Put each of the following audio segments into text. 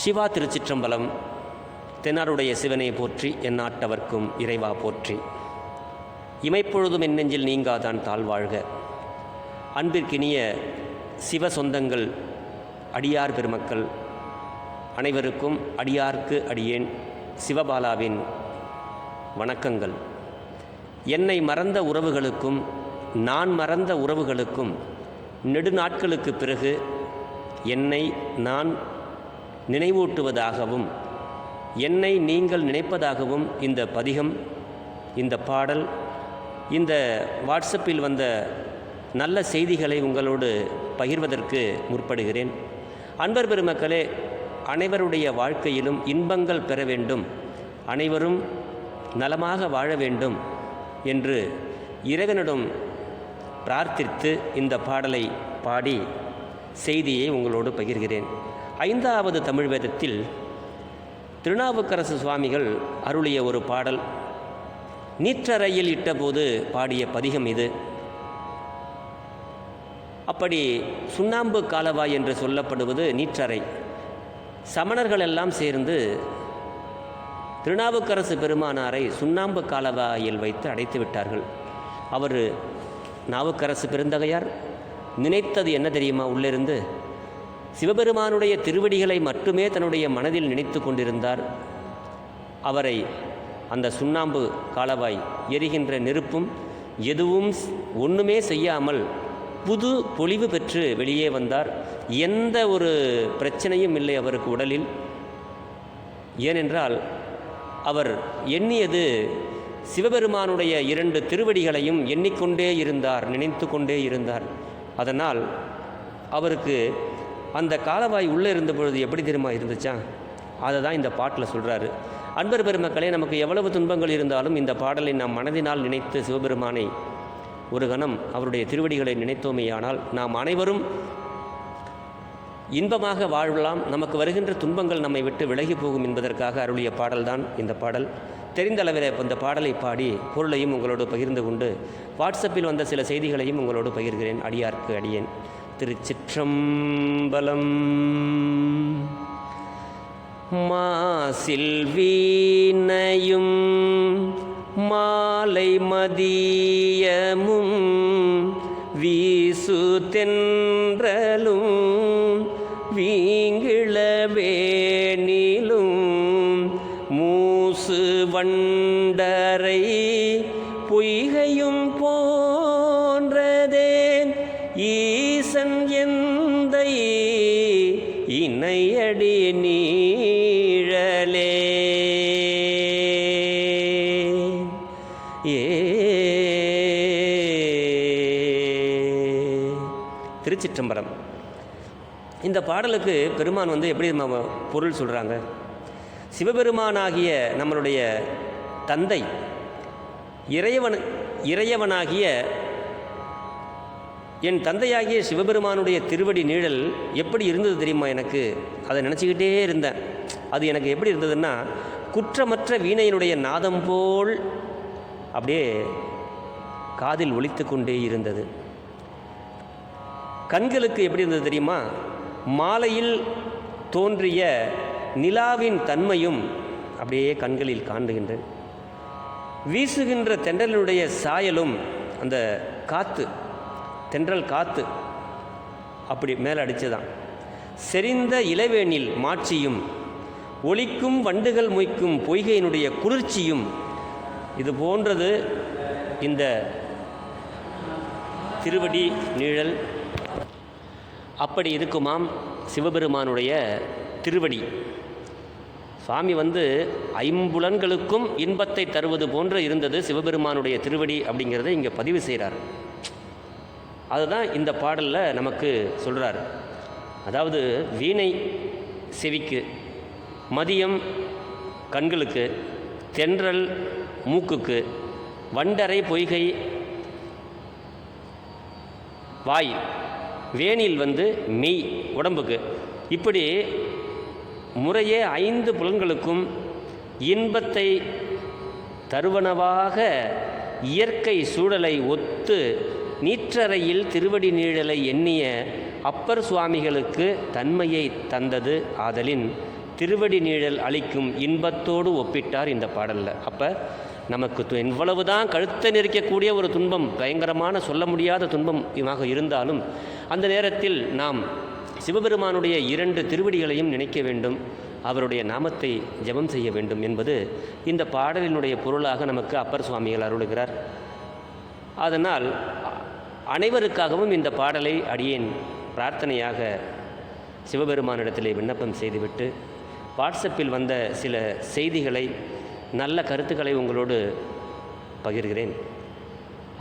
சிவா திருச்சிற்றம்பலம் தென்னாருடைய சிவனை போற்றி எந்நாட்டவர்க்கும் இறைவா போற்றி. இமைப்பொழுதும் என் நெஞ்சில் நீங்காதான் தாழ்வாழ்க அன்பிற்கினிய சிவ சொந்தங்கள் அடியார் பெருமக்கள் அனைவருக்கும் அடியார்க்கு அடியேன் சிவபாலாவின் வணக்கங்கள். என்னை மறந்த உறவுகளுக்கும் நான் மறந்த உறவுகளுக்கும் நெடுநாட்களுக்கு பிறகு என்னை நான் நினைவூட்டுவதாகவும் என்னை நீங்கள் நினைப்பதாகவும் இந்த பதிகம் இந்த பாடல் இந்த வாட்ஸ்அப்பில் வந்த நல்ல செய்திகளை உங்களோடு பகிர்வதற்கு முற்படுகிறேன். அன்பர் பெருமக்களே அனைவருடைய வாழ்க்கையிலும் இன்பங்கள் பெற வேண்டும். அனைவரும் நலமாக வாழ வேண்டும் என்று இறைவனிடம் பிரார்த்தித்து இந்த பாடலை பாடி செய்தியை உங்களோடு பகிர்கிறேன். ஐந்தாவது தமிழ் வேதத்தில் திருநாவுக்கரசு சுவாமிகள் அருளிய ஒரு பாடல் நீற்றறையில் இட்டபோது பாடிய பதிகம் இது. அப்படி சுண்ணாம்பு காலவாய் என்று சொல்லப்படுவது நீற்றறை. சமணர்கள் எல்லாம் சேர்ந்து திருநாவுக்கரசு பெருமானாரை சுண்ணாம்பு காலவாயில் வைத்து அடைத்து விட்டார்கள். அவர் நாவுக்கரசு பெருந்தகையார் நினைத்தது என்ன தெரியுமா உள்ளிருந்து? சிவபெருமானுடைய திருவடிகளை மட்டுமே தன்னுடைய மனதில் நினைத்து கொண்டிருந்தார். அவரை அந்த சுண்ணாம்பு காலவாய் எரிகின்ற நெருப்பும் எதுவும் ஒன்றுமே செய்யாமல் புது பொலிவு பெற்று வெளியே வந்தார். எந்த ஒரு பிரச்சனையும் இல்லை அவருக்கு உடலில். ஏனென்றால் அவர் எண்ணியது சிவபெருமானுடைய இரண்டு திருவடிகளையும் எண்ணிக்கொண்டே இருந்தார் நினைத்து கொண்டே இருந்தார். அதனால் அவருக்கு அந்த காலவாய் உள்ளே இருந்த பொழுது எப்படி தெரியுமா இருந்துச்சா? அதை தான் இந்த பாட்டில் சொல்கிறாரு அன்பர் பெருமக்களே நமக்கு எவ்வளவு துன்பங்கள் இருந்தாலும் இந்த பாடலை நாம் மனதினால் நினைத்து சிவபெருமானை ஒரு கணம் அவருடைய திருவடிகளை நினைத்தோமேயானால் நாம் அனைவரும் இன்பமாக வாழலாம். நமக்கு வருகின்ற துன்பங்கள் நம்மை விட்டு விலகி போகும் என்பதற்காக அருளிய பாடல்தான் இந்த பாடல். தெரிந்த அளவில் இந்த பாடலை பாடி பொருளையும் உங்களோடு பகிர்ந்து கொண்டு வாட்ஸ்அப்பில் வந்த சில செய்திகளையும் உங்களோடு பகிர்கிறேன். அடியார்க்கு அடியேன். திருச்சிற்றம்பலம். மாசில் வீணையும் மாலை மதியமும் வீசு தென்றலும் வீங்கிழவேணிலும் மூசு வண்டரை பொய்கையும் போ திருச்சிற்றம்பலம் இந்த பாடலுக்கு பெருமான் வந்து எப்படி நம்ம பொருள் சொல்கிறாங்க சிவபெருமானாகிய நம்மளுடைய தந்தை இறையவன் இறையவனாகிய என் தந்தையாகிய சிவபெருமானுடைய திருவடி நீழல் எப்படி இருந்தது தெரியுமா எனக்கு? அதை நினச்சிக்கிட்டே இருந்தேன். அது எனக்கு எப்படி இருந்ததுன்னா குற்றமற்ற வீணையினுடைய நாதம் போல் அப்படியே காதில் ஒழித்து கொண்டே இருந்தது. கண்களுக்கு எப்படி இருந்தது தெரியுமா? மாலையில் தோன்றிய நிலாவின் தன்மையும் அப்படியே கண்களில் காண்டுகின்றது வீசுகின்ற தென்றலினுடைய சாயலும் அந்த காற்று தென்றல் காற்று அப்படி மேலே அடிச்சுதான் செறிந்த இளவேனில் மாட்சியும் ஒலிக்கும் வண்டுகள் மொய்க்கும் பொய்கையினுடைய குளிர்ச்சியும் இது போன்றது இந்த திருவடி நிழல் அப்படி இருக்குமாம் சிவபெருமானுடைய திருவடி. சுவாமி வந்து ஐம்புலன்களுக்கும் இன்பத்தை தருவது போன்று இருந்தது சிவபெருமானுடைய திருவடி அப்படிங்கிறத இங்கே பதிவு செய்கிறார் அதுதான் இந்த பாடலில் நமக்கு சொல்கிறார் அதாவது வீணை செவிக்கு மதியம் கண்களுக்கு தென்றல் மூக்குக்கு வண்டரை பொய்கை வாய் வேனில் வந்து மெய் உடம்புக்கு. இப்படி முறையே ஐந்து புலன்களுக்கும் இன்பத்தை தருவனவாக இயற்கை சூழலை ஒத்து நீற்றறையில் திருவடி நீழலை எண்ணிய அப்பர் சுவாமிகளுக்கு தன்மையை தந்தது ஆதலின் திருவடி நீழல் அளிக்கும் இன்பத்தோடு ஒப்பிட்டார் இந்த பாடலில். அப்போ நமக்கு து- தான் கழுத்தை நெரிக்கக்கூடிய ஒரு துன்பம் பயங்கரமான சொல்ல முடியாத துன்பமாக இருந்தாலும் அந்த நேரத்தில் நாம் சிவபெருமானுடைய இரண்டு திருவடிகளையும் நினைக்க வேண்டும். அவருடைய நாமத்தை ஜெபம் செய்ய வேண்டும் என்பது இந்த பாடலினுடைய பொருளாக நமக்கு அப்பர் சுவாமிகள் அருளுகிறார். அதனால் அனைவருக்காகவும் இந்த பாடலை அடியேன் பிரார்த்தனையாக சிவபெருமானிடத்திலே விண்ணப்பம் செய்துவிட்டு வாட்ஸ்அப்பில் வந்த சில செய்திகளை நல்ல கருத்துக்களை உங்களோடு பகிர்கிறேன்.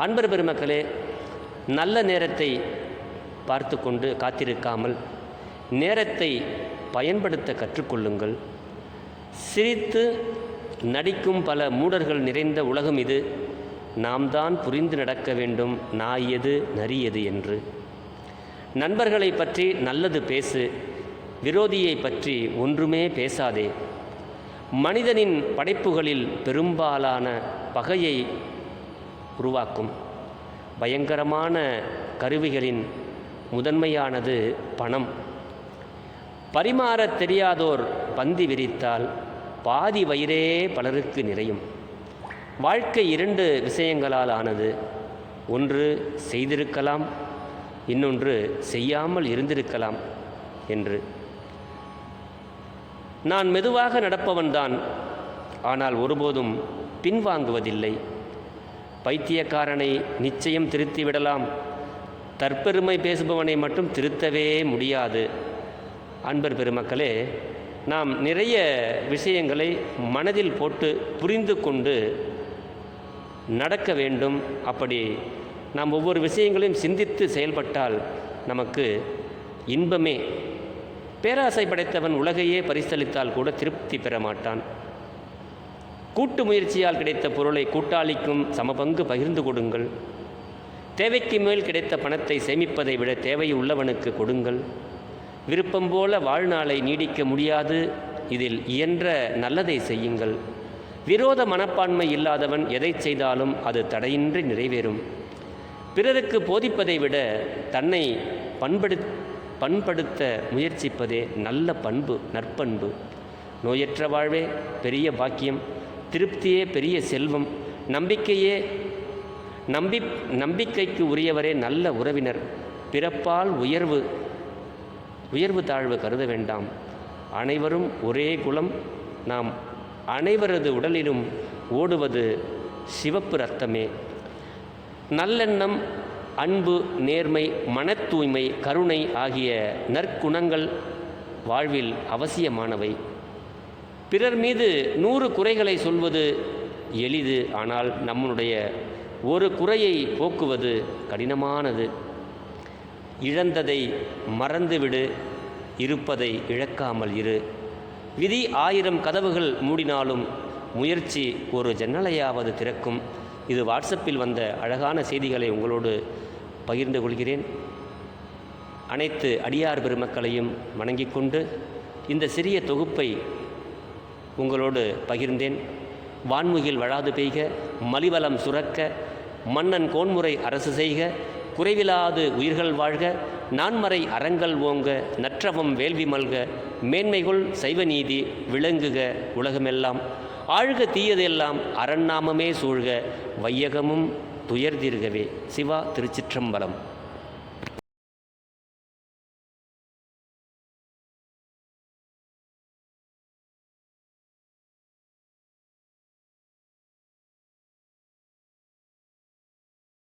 அன்பர் பெருமக்களே நல்ல நேரத்தை பார்த்து கொண்டு காத்திருக்காமல் நேரத்தை பயன்படுத்த கற்றுக்கொள்ளுங்கள். சிரித்து நடிக்கும் பல மூடர்கள் நிறைந்த உலகம் இது. நாம் தான் புரிந்து நடக்க வேண்டும் நாய் எது நரி எது என்று. நண்பர்களை பற்றி நல்லது பேசு விரோதியை பற்றி ஒன்றுமே பேசாதே. மனிதனின் படைப்புகளில் பெரும்பாலான பகையை உருவாக்கும். பயங்கரமான கருவிகளின் முதன்மையானது பணம். பரிமாறத் தெரியாதோர் பந்தி விரித்தால் பாதி வயிறே பலருக்கு நிறையும். வாழ்க்கை இரண்டு விஷயங்களால் ஆனது. ஒன்று செய்திருக்கலாம் இன்னொன்று செய்யாமல் இருந்திருக்கலாம் என்று. நான் மெதுவாக நடப்பவன்தான் ஆனால் ஒருபோதும் பின்வாங்குவதில்லை. பைத்தியக்காரனை நிச்சயம் திருத்திவிடலாம் தற்பெருமை பேசுபவனை மட்டும் திருத்தவே முடியாது. அன்பர் பெருமக்களே நாம் நிறைய விஷயங்களை மனதில் போட்டு புரிந்து கொண்டு நடக்க வேண்டும். அப்படி நாம் ஒவ்வொரு விஷயங்களையும் சிந்தித்து செயல்பட்டால் நமக்கு இன்பமே. பேராசை படைத்தவன் உலகையே பரிசளித்தால் கூட திருப்தி பெற மாட்டான். கூட்டு முயற்சியால் கிடைத்த பொருளை கூட்டாளிக்கும் சமபங்கு பகிர்ந்து கொடுங்கள். தேவைக்கு மேல் கிடைத்த பணத்தை சேமிப்பதை விட தேவை உள்ளவனுக்கு கொடுங்கள். விருப்பம் போல வாழ்நாளை நீடிக்க முடியாது. இதில் இயன்ற நல்லதை செய்யுங்கள். விரோத மனப்பான்மை இல்லாதவன் எதை செய்தாலும் அது தடையின்றி நிறைவேறும். பிறருக்கு போதிப்பதை விட தன்னை பண்படு பண்படுத்த முயற்சிப்பதே நல்ல பண்பு நற்பண்பு. நோயற்ற வாழ்வே பெரிய பாக்கியம். திருப்தியே பெரிய செல்வம். நம்பிக்கையே நம்பி நம்பிக்கைக்கு உரியவரே நல்ல உறவினர். பிறப்பால் உயர்வு உயர்வு தாழ்வு கருத வேண்டாம். அனைவரும் ஒரே குலம். நாம் அனைவரது உடலிலும் ஓடுவது சிவப்பு ரத்தமே நல்லெண்ணம் அன்பு நேர்மை மன தூய்மை கருணை ஆகிய நற்குணங்கள் வாழ்வில் அவசியமானவை. பிறர் மீது நூறு குறைகளை சொல்வது எளிது ஆனால் நம்முடைய ஒரு குறையை போக்குவது கடினமானது. இழந்ததை மறந்துவிடு இருப்பதை இழக்காமல் இரு. விதி ஆயிரம் கதவுகள் மூடினாலும் முயற்சி ஒரு ஜன்னலையாவது திறக்கும். இது வாட்ஸ்அப்பில் வந்த அழகான செய்திகளை உங்களோடு பகிர்ந்து கொள்கிறேன். அனைத்து அடியார் பெருமக்களையும் வணங்கிக் கொண்டு இந்த சிறிய தொகுப்பை உங்களோடு பகிர்ந்தேன். வான்முகில் வழாது பெய்க மலிவலம் சுரக்க மன்னன் கோன்முறை அரசு செய்க குறைவிலாது உயிர்கள் வாழ்க நான்மறை அறங்கள் ஓங்க நற்றவம் வேள்வி மல்க மேன்மைகொள் சைவநீதி விளங்குக உலகமெல்லாம். ஆழ்க தீயதெல்லாம் அரண்நாமமே சூழ்க வையகமும் துயர்தீர்கவே. சிவா திருச்சிற்றம்பலம்.